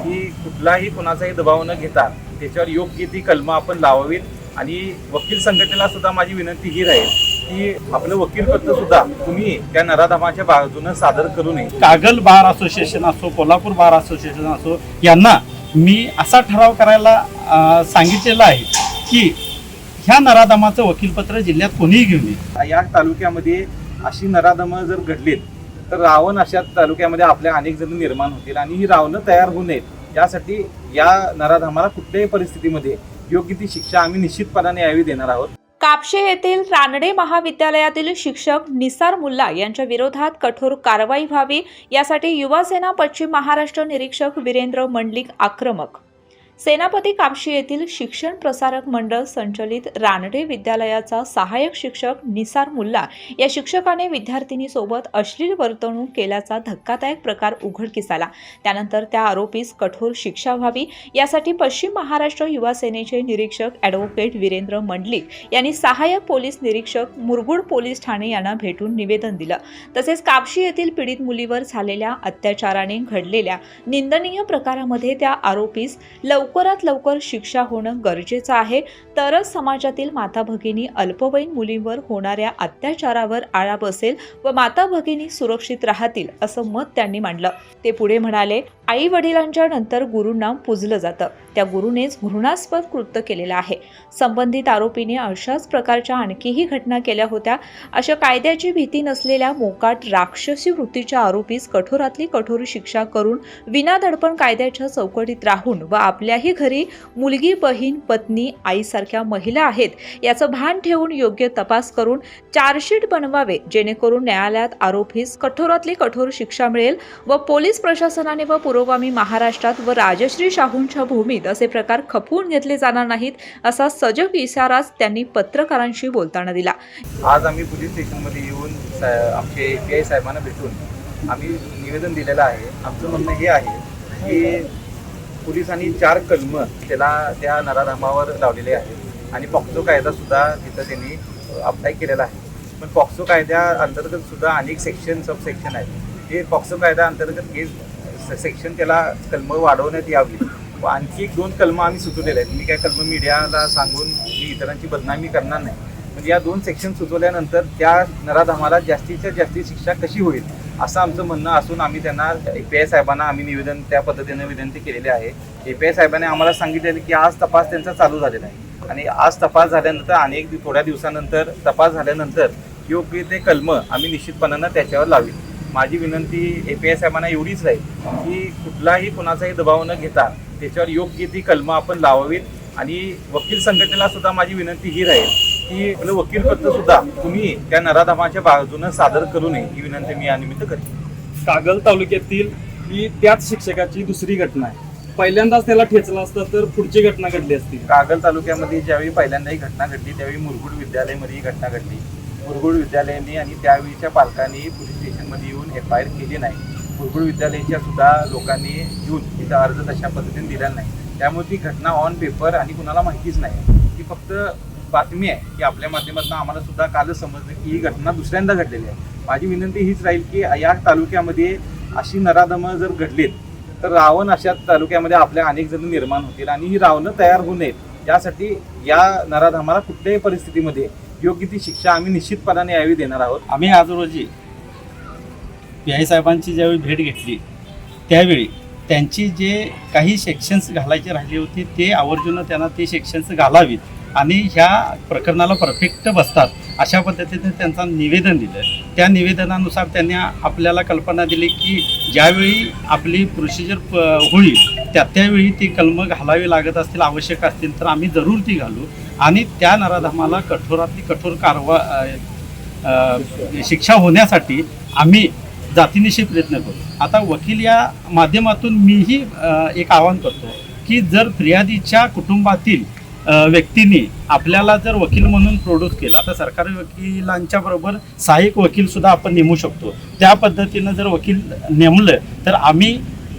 की कुठलाही कुणाचाही दबाव न घेता त्याच्यावर योग्य ती कलमं आपण लावावीत. आणि वकील संघटनेला सुद्धा माझी विनंती ही राहील की आपलं वकीलपत्र सुद्धा तुम्ही त्या नराधामाच्या बाजूनं सादर करू नये. कागल बार असोसिएशन असो कोल्हापूर बार असोसिएशन असो यांना मी असा ठराव करायला सांगितलेला आहे की ह्या नराधमाचं वकीलपत्र जिल्ह्यात कोणीही घेऊन येईल या तालुक्यामध्ये अशी नराधमं जर घडलीत तर रावण अशा तालुक्यामध्ये आपल्या अनेक जण निर्माण होतील आणि ही रावणं तयार होऊ नयेत. यासाठी या नराधामाला कुठल्याही परिस्थितीमध्ये योग्य ती शिक्षा आम्ही निश्चितपणाने यावी देणार आहोत. कापशे येथील रानडे महाविद्यालयातील शिक्षक निसार मुल्ला यांच्या विरोधात कठोर कारवाई व्हावी यासाठी युवासेना पश्चिम महाराष्ट्र निरीक्षक वीरेंद्र मंडलिक आक्रमक सेनापती कापशी येथील शिक्षण प्रसारक मंडळ संचलित रानडे विद्यालयाचा सहाय्यक शिक्षक निसार मुल्ला या शिक्षकाने विद्यार्थिनीसोबत अश्लील वर्तणूक केल्याचा धक्कादायक प्रकार उघडकीस आला त्यानंतर त्या आरोपीस कठोर शिक्षा व्हावी यासाठी पश्चिम महाराष्ट्र युवा सेनेचे निरीक्षक ॲडव्होकेट वीरेंद्र मंडलिक यांनी सहाय्यक पोलीस निरीक्षक मुरगुड पोलीस ठाणे यांना भेटून निवेदन दिलं. तसेच कापशी येथील पीडित मुलीवर झालेल्या अत्याचाराने घडलेल्या निंदनीय प्रकारामध्ये त्या आरोपीस लवकरात लवकर शिक्षा होणं गरजेचं आहे. तरच समाजातील माता भगिनी अल्पवयीन मुलींवर होणाऱ्या अत्याचारावर आळा बसेल व माता भगिनी सुरक्षित राहतील असं मत त्यांनी मांडलं. ते पुढे म्हणाले आई वडिलांच्या नंतर गुरुंना पूजलं जातं. त्या गुरुनेच घृणास्पद कृत्य केलेलं आहे. संबंधित आरोपीने अशाच प्रकारच्या आणखीही घटना केल्या होत्या. अशा कायद्याची भीती नसलेल्या मोकाट राक्षसी वृत्तीच्या आरोपीस कठोरातली कठोर शिक्षा करून विनादडपण कायद्याच्या चौकटीत राहून व आपल्या आपल्याही घरी मुलगी बहीण पत्नी आईसारख्या महिला आहेत याचं भान ठेवून योग्य तपास करून चार्जशीट बनवावे जेणेकरून न्यायालयात आरोपीस कठोरातली कठोर शिक्षा मिळेल व पोलीस प्रशासनाने व पुरोगामी महाराष्ट्रात व राजश्री शाहूंच्या भूमीत असे प्रकार खपवून घेतले जाणार नाहीत असा सजग इशाराच त्यांनी पत्रकारांशी बोलताना दिला. आज आम्ही पोलीस स्टेशनमध्ये येऊन आमचे पी आय साहेबांना भेटून आम्ही निवेदन दिलेलं आहे. आमचं म्हणणं हे आहे की पोलिसांनी चार कलम त्याला त्या नराधामावर लावलेले आहेत. आणि पॉक्सो कायदा सुद्धा तिथं त्यांनी अप्लाय केलेला आहे. पण पॉक्सो कायद्या अंतर्गत सुद्धा अनेक सेक्शन सब सेक्शन आहेत. ते पॉक्सो कायदा अंतर्गत हे सेक्शन त्याला कलम वाढवण्यात यावी. व आणखी एक दोन कलम आम्ही सुचवलेले आहेत. मी काय कलम मीडियाला सांगून मी इतरांची बदनामी करणार नाही. म्हणजे या दोन सेक्शन सुचवल्यानंतर त्या नराधामाला जास्तीच्या जास्ती शिक्षा कशी होईल असं आमचं म्हणणं असून आम्ही त्यांना ए पी आय साहेबांना आम्ही निवेदन त्या पद्धतीने विनंती केलेली आहे. ए पी आय साहेबांनी आम्हाला सांगितलेलं की आज तपास त्यांचा चालू झालेला आहे. आणि आज तपास झाल्यानंतर अनेक थोड्या दिवसानंतर तपास झाल्यानंतर योग्य ते कलम आम्ही निश्चितपणानं त्याच्यावर लावी माझी विनंती ए पी आय साहेबांना एवढीच राहील की कुठलाही कुणाचाही दबाव न घेता त्याच्यावर योग्य ती कलमं आपण लावावीत आणि वकील संघटनेला सुद्धा माझी विनंती ही राहील. की आपलं वकीलपत्र सुद्धा तुम्ही त्या नराधामाच्या बाजूनं सादर करू नये ही विनंती मी यानिमित्त करते. कागल तालुक्यातील ही त्याच शिक्षकाची दुसरी घटना आहे. पहिल्यांदाच त्याला ठेचला असता तर पुढची घटना घडली असती. कागल तालुक्यामध्ये ज्यावेळी पहिल्यांदा ही घटना घडली त्यावेळी मुरगुड विद्यालयामध्ये ही घटना घडली. मुरगुड विद्यालयाने आणि त्यावेळीच्या पालकांनी पोलीस स्टेशनमध्ये येऊन एफ आय आर केली नाही. मुरगुड विद्यालयाच्या सुद्धा लोकांनी येऊन तिथं अर्ज तशा पद्धतीने दिला नाही. त्यामुळे ती घटना ऑन पेपर आणि कुणाला माहितीच नाही. ती फक्त बातमी आहे की आपल्या माध्यमातून आम्हाला सुद्धा कालच समजलं की ही घटना दुसऱ्यांदा घडलेली आहे. माझी विनंती हीच राहील की या तालुक्यामध्ये अशी नराधमं जर घडलीत तर रावण अशा तालुक्यामध्ये आपल्या अनेक जण निर्माण होतील आणि ही रावणं तयार होऊ नयेत. यासाठी या नराधमाला कुठल्याही परिस्थितीमध्ये योग्य ती शिक्षा आम्ही निश्चितपणाने यावी देणार आहोत. आम्ही आज रोजी पी आय साहेबांची ज्यावेळी भेट घेतली त्यावेळी त्यांची जे काही सेक्शन्स घालायचे राहिले होते ते आवर्जून त्यांना ते सेक्शन्स घालावीत. आणि ह्या प्रकरणाला परफेक्ट बसतात. अशा पद्धतीने त्यांचं निवेदन दिलं त्या निवेदनानुसार त्यांनी आपल्याला कल्पना दिली की ज्यावेळी आपली प्रोसिजर होईल त्या त्यावेळी ती कलमं घालावी लागत असतील आवश्यक असतील तर आम्ही जरूर ती घालू. आणि त्या नराधामाला कठोरातली कठोर कारवा शिक्षा होण्यासाठी आम्ही जातीनिशी प्रयत्न करू. आता वकील या माध्यमातून मीही एक आवाहन करतो की जर फिर्यादीच्या कुटुंबातील व्यक्तीने आपल्याला जर वकील म्हणून प्रोड्यूस केला तर सरकारी वकिलांच्या बरोबर सहाय्यक वकील सुद्धा आपण नेमू शकतो. त्या पद्धतीनं जर वकील नेमलं तर आम्ही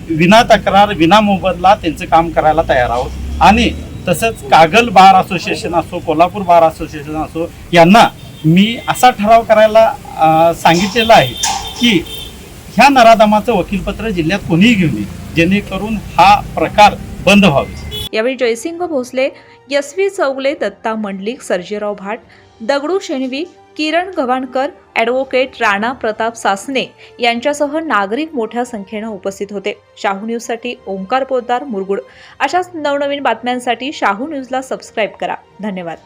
विना तक्रार विना मोबदला त्यांचं काम करायला तयार आहोत. आणि तसंच कागल बार असोसिएशन असो कोल्हापूर बार असोसिएशन असो यांना मी असा ठराव करायला सांगितलेला आहे की ह्या नराधमाचं वकीलपत्र जिल्ह्यात कोणीही घेऊ नये. जेणेकरून हा प्रकार बंद व्हावे. यावेळी जयसिंग भोसले यशवी चौगले दत्ता मंडलिक सर्जेराव भाट दगडू शेणवी किरण गव्हाणकर ॲडव्होकेट राणा प्रताप सासने यांच्यासह नागरिक मोठ्या संख्येनं उपस्थित होते. शाहू न्यूजसाठी ओंकार पोद्दार मुरगुड. अशाच नवनवीन बातम्यांसाठी शाहू न्यूजला सबस्क्राईब करा. धन्यवाद.